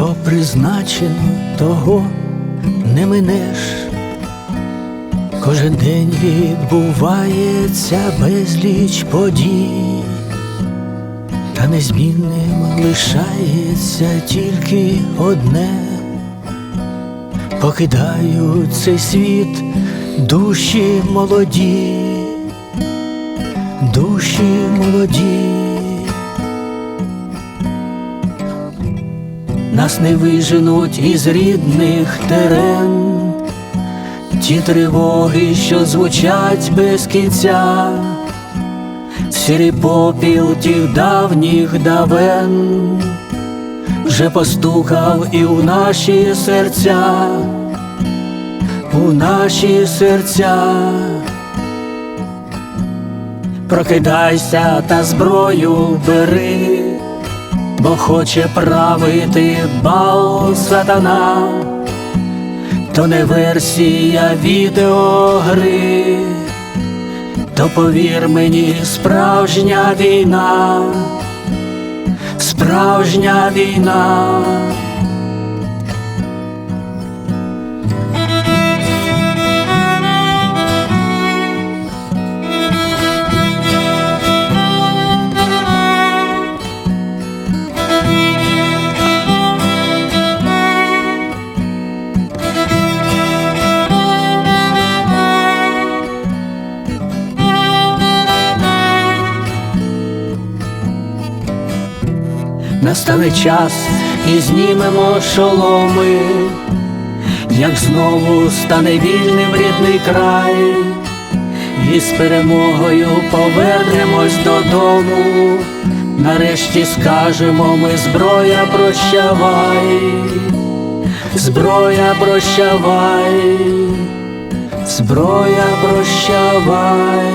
що призначено, того не минеш. Кожен день відбувається безліч подій, та незмінним лишається тільки одне. Покидають цей світ душі молоді, душі молоді. Нас не виженуть із рідних терен, ті тривоги, що звучать без кінця, сірий попіл тих давніх давен, вже постукав і у наші серця, у наші серця. Прокидайся та зброю бери бо хоче правити бал сатана, то не версія відеогри, то повір мені, справжня війна, справжня війна. Настане час і знімемо шоломи, як знову стане вільним рідний край, і з перемогою повернемось додому. Нарешті скажемо ми зброя прощавай, зброя прощавай, зброя прощавай.